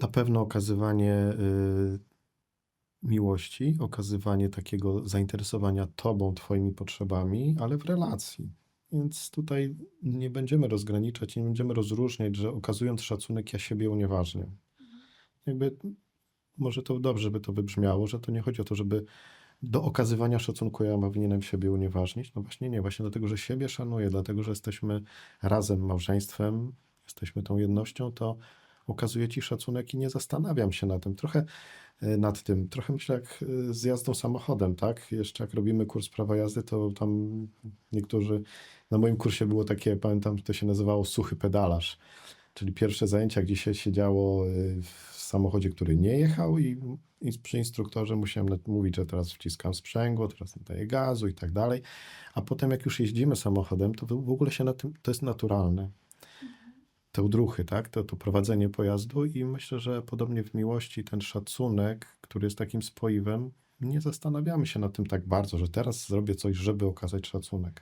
Na pewno okazywanie y, miłości, okazywanie takiego zainteresowania tobą, twoimi potrzebami, ale w relacji. Więc tutaj nie będziemy rozgraniczać, nie będziemy rozróżniać, że okazując szacunek, ja siebie unieważniam. Jakby może to dobrze by to wybrzmiało, że to nie chodzi o to, żeby do okazywania szacunku ja powinienem siebie unieważnić. No właśnie nie, właśnie dlatego, że siebie szanuję, dlatego, że jesteśmy razem małżeństwem, jesteśmy tą jednością, to okazuję ci szacunek i nie zastanawiam się na tym. Trochę e, nad tym, trochę myślę jak e, z jazdą samochodem, tak? Jeszcze jak robimy kurs prawa jazdy, to tam niektórzy, na moim kursie było takie, pamiętam, to się nazywało suchy pedalarz. Czyli pierwsze zajęcia, gdzie się siedziało y, w samochodzie, który nie jechał i i przy instruktorze musiałem mówić, że teraz wciskam sprzęgło, teraz daję gazu i tak dalej. A potem jak już jeździmy samochodem, to w ogóle się na tym, to jest naturalne. Te odruchy, tak? To, to prowadzenie pojazdu i myślę, że podobnie w miłości ten szacunek, który jest takim spoiwem, nie zastanawiamy się nad tym tak bardzo, że teraz zrobię coś, żeby okazać szacunek.